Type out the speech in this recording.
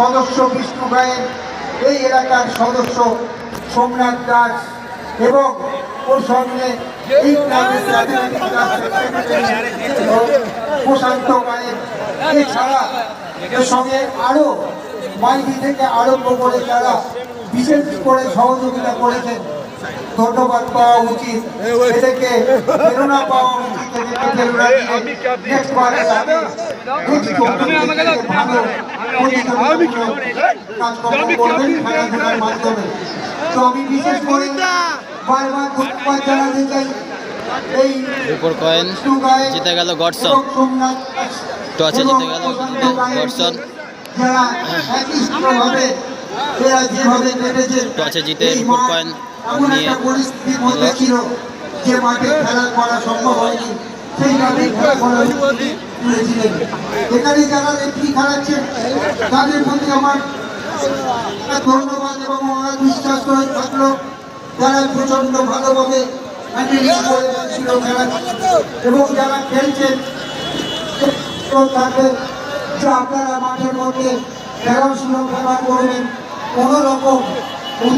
সদস্য বিষ্ণু গায়েন এই এলাকার সদস্য সোমনাথ দাস এবং ওর সঙ্গে এই গ্রামের রাজনৈতিক প্রশান্ত গায়েন এছাড়া এর সঙ্গে আরও মাইকি থেকে আরম্ভ করে যারা বিশেষ করে সহযোগিতা করেছেন ধন্যবাদ পাওয়া উচিত। এদেরকে প্রেরণা পাওয়া উচিত। এদেরকে প্রেরণা দিয়ে next বারে যাতে next চব্বিশ থেকে ভালো প্রতিযোগিতামূলক কাজকর্ম করবেন খেলাধুলার মাধ্যমে তো আমি বিশেষ করে বারবার ধন্যবাদ জানাতে চাই। এই রূপোর কয়েন জিতে গেল গডসন টসে জিতে গেল গডসন যারা একইভাবে এরা যেভাবে কেটেছেন টসে জিতে এই রিপোর্ট কয়েন এমন নিয়ে একটা পরিস্থিতির মধ্যে ছিল যে মাঠে খেলা করা সম্ভব হয়নি। সেইভাবে খেলা করার তুলেছিলেন এখানে যারা রেফারি খেলাচ্ছেন, তাদের প্রতি আমার ধন্যবাদ এবং আমার বিশ্বাস করে থাকল। যারা প্রচণ্ড ভালোভাবে এবং যারা খেলছেন যে আপনারা মাঠের মধ্যে খেলাধুলো খেলা করবেন কোনো রকম